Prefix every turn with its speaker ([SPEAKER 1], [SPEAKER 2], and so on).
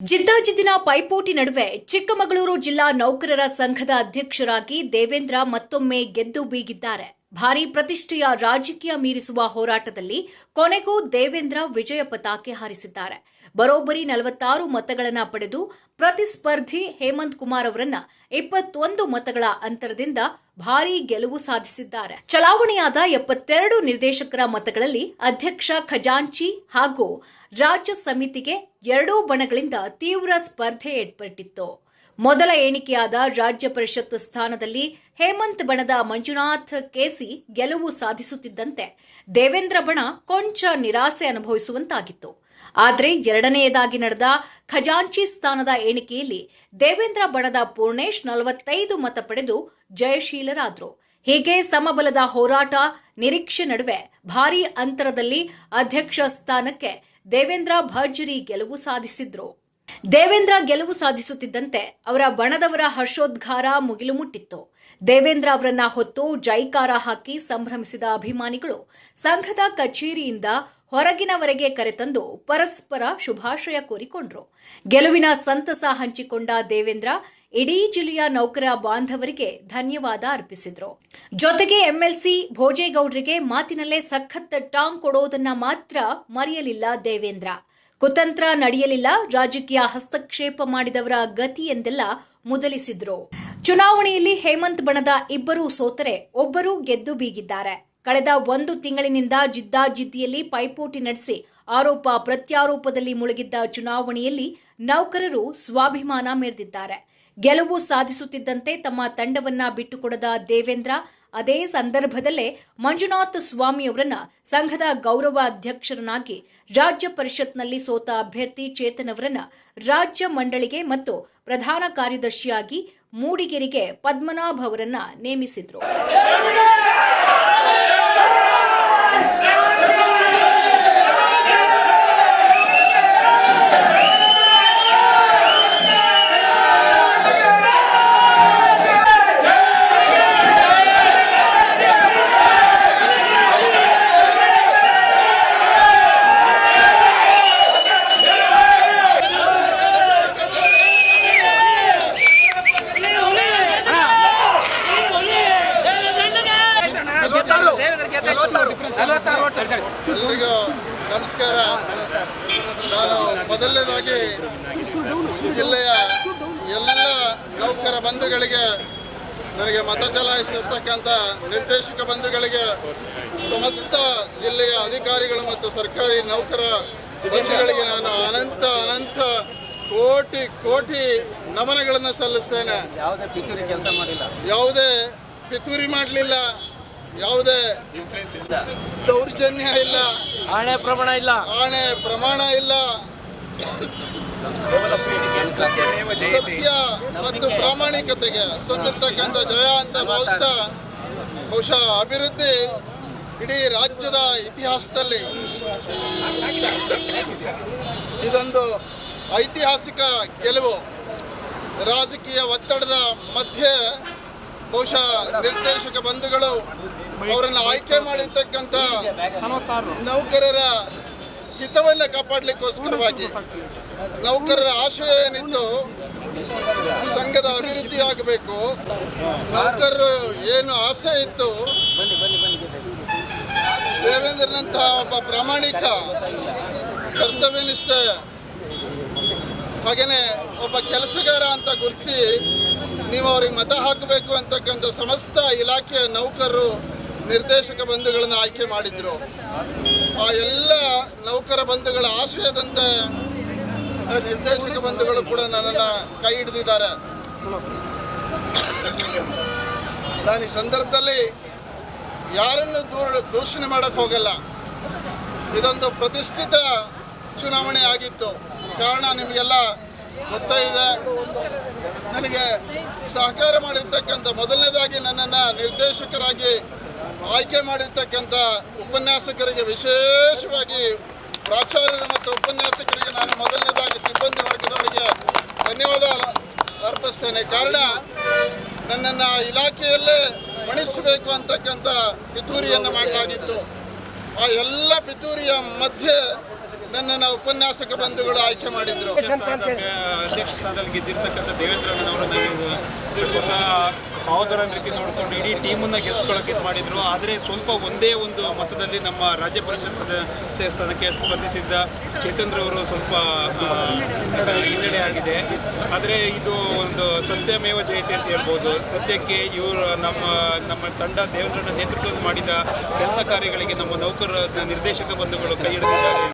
[SPEAKER 1] ಜಿದ್ದಾಜಿದ್ದಿನ ಪೈಪೋಟಿ ನಡುವೆ ಚಿಕ್ಕಮಗಳೂರು ಜಿಲ್ಲಾ ನೌಕರರ ಸಂಘದ ಅಧ್ಯಕ್ಷರಾಗಿ ದೇವೇಂದ್ರ ಮತ್ತೊಮ್ಮೆ ಗೆದ್ದು ಬೀಗಿದ್ದಾರೆ. ಭಾರೀ ಪ್ರತಿಷ್ಠೆಯ ರಾಜಕೀಯ ಮೀರಿಸುವ ಹೋರಾಟದಲ್ಲಿ ಕೊನೆಗೂ ದೇವೇಂದ್ರ ವಿಜಯ ಪತಾಕೆ ಹಾರಿಸಿದ್ದಾರೆ. ಬರೋಬ್ಬರಿ ನಲವತ್ತಾರು ಮತಗಳನ್ನು ಪಡೆದು ಪ್ರತಿಸ್ಪರ್ಧಿ ಹೇಮಂತ್ ಕುಮಾರ್ ಅವರನ್ನ ಇಪ್ಪತ್ತೊಂದು ಮತಗಳ ಅಂತರದಿಂದ ಭಾರೀ ಗೆಲುವು ಸಾಧಿಸಿದ್ದಾರೆ. ಚಲಾವಣೆಯಾದ ಎಪ್ಪತ್ತೆರಡು ನಿರ್ದೇಶಕರ ಮತಗಳಲ್ಲಿ ಅಧ್ಯಕ್ಷ ಖಜಾಂಚಿ ಹಾಗೂ ರಾಜ್ಯ ಸಮಿತಿಗೆ ಎರಡೂ ಬಣಗಳಿಂದ ತೀವ್ರ ಸ್ಪರ್ಧೆ ಏರ್ಪಟ್ಟಿತ್ತು. ಮೊದಲ ಎಣಿಕೆಯಾದ ರಾಜ್ಯ ಪರಿಷತ್ ಸ್ಥಾನದಲ್ಲಿ ಹೇಮಂತ್ ಬಣದ ಮಂಜುನಾಥ್ ಕೆಸಿ ಗೆಲುವು ಸಾಧಿಸುತ್ತಿದ್ದಂತೆ ದೇವೇಂದ್ರ ಬಣ ಕೊಂಚ ನಿರಾಸೆ ಅನುಭವಿಸುವಂತಾಗಿತ್ತು. ಆದರೆ ಎರಡನೆಯದಾಗಿ ನಡೆದ ಖಜಾಂಚಿ ಸ್ಥಾನದ ಎಣಿಕೆಯಲ್ಲಿ ದೇವೇಂದ್ರ ಬಣದ ಪೂರ್ಣೇಶ್ ನಲವತ್ತೈದು ಮತ ಪಡೆದು ಜಯಶೀಲರಾದರು. ಹೀಗೆ ಸಮಬಲದ ಹೋರಾಟ, ನಿರೀಕ್ಷೆ ನಡುವೆ ಭಾರೀ ಅಂತರದಲ್ಲಿ ಅಧ್ಯಕ್ಷ ಸ್ಥಾನಕ್ಕೆ ದೇವೇಂದ್ರ ಭರ್ಜರಿ ಗೆಲುವು ಸಾಧಿಸಿದ್ರು. ದೇವೇಂದ್ರ ಗೆಲುವು ಸಾಧಿಸುತ್ತಿದ್ದಂತೆ ಅವರ ಬಣದವರ ಹರ್ಷೋದ್ಘಾರ ಮುಗಿಲು ಮುಟ್ಟಿತ್ತು. ದೇವೇಂದ್ರ ಅವರನ್ನ ಹೊತ್ತು ಜೈಕಾರ ಹಾಕಿ ಸಂಭ್ರಮಿಸಿದ ಅಭಿಮಾನಿಗಳು ಸಂಘದ ಕಚೇರಿಯಿಂದ ಹೊರಗಿನವರೆಗೆ ಕರೆತಂದು ಪರಸ್ಪರ ಶುಭಾಶಯ ಕೋರಿಕೊಂಡ್ರು. ಗೆಲುವಿನ ಸಂತಸ ಹಂಚಿಕೊಂಡ ದೇವೇಂದ್ರ ಇಡೀ ಜಿಲ್ಲೆಯ ನೌಕರ ಬಾಂಧವರಿಗೆ ಧನ್ಯವಾದ ಅರ್ಪಿಸಿದ್ರು. ಜೊತೆಗೆ ಎಂಎಲ್ಸಿ ಭೋಜೇಗೌಡರಿಗೆ ಮಾತಿನಲ್ಲೇ ಸಖತ್ ಟಾಂಗ್ ಕೊಡೋದನ್ನ ಮಾತ್ರ ಮರೆಯಲಿಲ್ಲ ದೇವೇಂದ್ರ. ಕುತಂತ್ರ ನಡೆಯಲಿಲ್ಲ. ರಾಜಕೀಯ ಹಸ್ತಕ್ಷೇಪ ಮಾಡಿದವರ ಗತಿ ಎಂದೆಲ್ಲ ಮುದಲಿಸಿದ್ರು. ಚುನಾವಣೆಯಲ್ಲಿ ಹೇಮಂತ್ ಬಣದ ಇಬ್ಬರು ಸೋತರೆ, ಒಬ್ಬರು ಗೆದ್ದು ಬೀಗಿದ್ದಾರೆ. ಕಳೆದ ಒಂದು ತಿಂಗಳಿನಿಂದ ಜಿದ್ದಾಜಿದ್ದಿಯಲ್ಲಿ ಪೈಪೋಟಿ ನಡೆಸಿ ಆರೋಪ ಪ್ರತ್ಯಾರೋಪದಲ್ಲಿ ಮುಳುಗಿದ್ದ ಚುನಾವಣೆಯಲ್ಲಿ ನೌಕರರು ಸ್ವಾಭಿಮಾನ ಮೆರೆದಿದ್ದಾರೆ. ಗೆಲುವು ಸಾಧಿಸುತ್ತಿದ್ದಂತೆ ತಮ್ಮ ತಂಡವನ್ನ ಬಿಟ್ಟುಕೊಡದ ದೇವೇಂದ್ರ ಅದೇ ಸಂದರ್ಭದಲ್ಲೇ ಮಂಜುನಾಥ್ ಸ್ವಾಮಿಯವರನ್ನ ಸಂಘದ ಗೌರವ ಅಧ್ಯಕ್ಷರನ್ನಾಗಿ ರಾಜ್ಯ ಪರಿಷತ್ನಲ್ಲಿ ಸೋತ ಅಭ್ಯರ್ಥಿ ಚೇತನ್ ಅವರನ್ನ ರಾಜ್ಯ ಮಂಡಳಿಗೆ ಮತ್ತು ಪ್ರಧಾನ ಕಾರ್ಯದರ್ಶಿಯಾಗಿ ಮೂಡಿಗೆರೆಗೆ ಪದ್ಮನಾಭ್ ಅವರನ್ನ ನೇಮಿಸಿದ್ರು.
[SPEAKER 2] ಎಲ್ರಿಗೂ ನಮಸ್ಕಾರ. ನಾನು ಮೊದಲನೇದಾಗಿ ಜಿಲ್ಲೆಯ ಎಲ್ಲ ನೌಕರ ಬಂಧುಗಳಿಗೆ ನನಗೆ ಮತ ಚಲಾಯಿಸಿರ್ತಕ್ಕಂಥ ನಿರ್ದೇಶಕ ಬಂಧುಗಳಿಗೆ ಸಮಸ್ತ ಜಿಲ್ಲೆಯ ಅಧಿಕಾರಿಗಳು ಮತ್ತು ಸರ್ಕಾರಿ ನೌಕರ ಬಂಧುಗಳಿಗೆ ನಾನು ಅನಂತ ಅನಂತ ಕೋಟಿ ಕೋಟಿ ನಮನಗಳನ್ನು ಸಲ್ಲಿಸ್ತೇನೆ.
[SPEAKER 3] ಯಾವುದೇ ಪಿತೂರಿ ಕೆಲಸ ಮಾಡಿಲ್ಲ.
[SPEAKER 2] ಯಾವುದೇ ಪಿತೂರಿ ಮಾಡಲಿಲ್ಲ. ಯಾವುದೇ ದೌರ್ಜನ್ಯ ಇಲ್ಲ.
[SPEAKER 3] ಆಣೆ ಪ್ರಮಾಣ ಇಲ್ಲ.
[SPEAKER 2] ಆಣೆ ಪ್ರಮಾಣ ಇಲ್ಲ. ಸತ್ಯ ಮತ್ತು ಪ್ರಾಮಾಣಿಕತೆಗೆ ಸಂದಿರ್ತಕ್ಕಂಥ ಜಯ ಅಂತ ಭಾವಿಸ್ತಾ ಬಹುಶಃ ಅಭಿವೃದ್ಧಿ ಇಡೀ ರಾಜ್ಯದ ಇತಿಹಾಸದಲ್ಲಿ ಇದೊಂದು ಐತಿಹಾಸಿಕ ಗೆಲುವು. ರಾಜಕೀಯ ಒತ್ತಡದ ಮಧ್ಯೆ ಬಹುಶಃ ನಿರ್ದೇಶಕ ಬಂಧುಗಳು ಅವರನ್ನು ಆಯ್ಕೆ ಮಾಡಿರ್ತಕ್ಕಂಥ ನೌಕರರ ಹಿತವನ್ನ ಕಾಪಾಡಲಿಕ್ಕೋಸ್ಕರವಾಗಿ ನೌಕರರ ಆಶಯ ಏನಿತ್ತು ಸಂಘದ ಅಭಿವೃದ್ಧಿ ಆಗಬೇಕು. ನೌಕರರು ಏನು ಆಸೆ ಇತ್ತು ದೇವೇಂದ್ರನಂತಹ ಒಬ್ಬ ಪ್ರಾಮಾಣಿಕ ಕರ್ತವ್ಯನಿಷ್ಠ. ಹಾಗೆಯೇ ಒಬ್ಬ ಕೆಲಸಗಾರ ಅಂತ ಗುರುತಿಸಿ ನೀವು ಅವ್ರಿಗೆ ಮತ ಹಾಕಬೇಕು ಅಂತಕ್ಕಂಥ ಸಮಸ್ತ ಇಲಾಖೆಯ ನೌಕರರು ನಿರ್ದೇಶಕ ಬಂಧುಗಳನ್ನು ಆಯ್ಕೆ ಮಾಡಿದ್ರು. ಆ ಎಲ್ಲ ನೌಕರ ಬಂಧುಗಳ ಆಶಯದಂತೆ ನಿರ್ದೇಶಕ ಬಂಧುಗಳು ಕೂಡ ನನ್ನನ್ನು ಕೈ ಹಿಡಿದಿದ್ದಾರೆ. ನಾನು ಈ ಸಂದರ್ಭದಲ್ಲಿ ಯಾರನ್ನು ದೂರ ದೂಷಣೆ ಮಾಡೋಕ್ಕೆ ಹೋಗಲ್ಲ. ಇದೊಂದು ಪ್ರತಿಷ್ಠಿತ ಚುನಾವಣೆ ಆಗಿತ್ತು. ಕಾರಣ ನಿಮಗೆಲ್ಲ ಗೊತ್ತೇ ಇದೆ. ನನಗೆ ಸಹಕಾರ ಮಾಡಿರ್ತಕ್ಕಂಥ ಮೊದಲನೇದಾಗಿ ನನ್ನನ್ನು ನಿರ್ದೇಶಕರಾಗಿ ಆಯ್ಕೆ ಮಾಡಿರ್ತಕ್ಕಂಥ ಉಪನ್ಯಾಸಕರಿಗೆ ವಿಶೇಷವಾಗಿ ಪ್ರಾಚಾರ್ಯರು ಮತ್ತು ಉಪನ್ಯಾಸಕರಿಗೆ ನಾನು ಮೊದಲನೇದಾಗಿ ಸಿಬ್ಬಂದಿ ವರ್ಗದವರಿಗೆ ಧನ್ಯವಾದ ಅರ್ಪಿಸ್ತೇನೆ. ಕಾರಣ ನನ್ನನ್ನು ಇಲಾಖೆಯಲ್ಲೇ ಮಣಿಸಬೇಕು ಅಂತಕ್ಕಂಥ ಪಿತೂರಿಯನ್ನು ಮಾಡಲಾಗಿತ್ತು. ಆ ಎಲ್ಲ ಪಿತೂರಿಯ ಮಧ್ಯೆ ನನ್ನನ್ನು ಉಪನ್ಯಾಸಕ ಬಂಧುಗಳು ಆಯ್ಕೆ ಮಾಡಿದ್ರು.
[SPEAKER 4] ಅಧ್ಯಕ್ಷ ಸ್ಥಾನದಲ್ಲಿ ಗೆದ್ದಿರ್ತಕ್ಕಂಥ ಅವರು ನನಗೆ ಸ್ವಲ್ಪ ಸಹೋದರನ ರೀತಿ ನೋಡಿಕೊಂಡು ಇಡೀ ಟೀಮನ್ನು ಗೆಲ್ಸ್ಕೊಳ್ಳೋಕೆ ಇದು ಮಾಡಿದರು. ಆದರೆ ಸ್ವಲ್ಪ ಒಂದೇ ಒಂದು ಮತದಲ್ಲಿ ನಮ್ಮ ರಾಜ್ಯ ಪರಿಷತ್ ಸದಸ್ಯ ಸ್ಥಾನಕ್ಕೆ ಸ್ಪರ್ಧಿಸಿದ್ದ ಚೈತಂದ್ರ ಅವರು ಸ್ವಲ್ಪ ಹಿನ್ನಡೆ ಆಗಿದೆ. ಆದರೆ ಇದು ಒಂದು ಸತ್ಯಮೇವ ಜಯತೆ ಅಂತ ಹೇಳ್ಬೋದು. ಸದ್ಯಕ್ಕೆ ಇವರು ನಮ್ಮ ನಮ್ಮ ತಂಡ ದೇವೇಂದ್ರಣ್ಣ ನೇತೃತ್ವದಲ್ಲಿ ಮಾಡಿದ ಕೆಲಸ ಕಾರ್ಯಗಳಿಗೆ ನಮ್ಮ ನೌಕರ ನಿರ್ದೇಶಕ ಬಂಧುಗಳು ಕೈ ಹಿಡಿದಿದ್ದಾರೆ.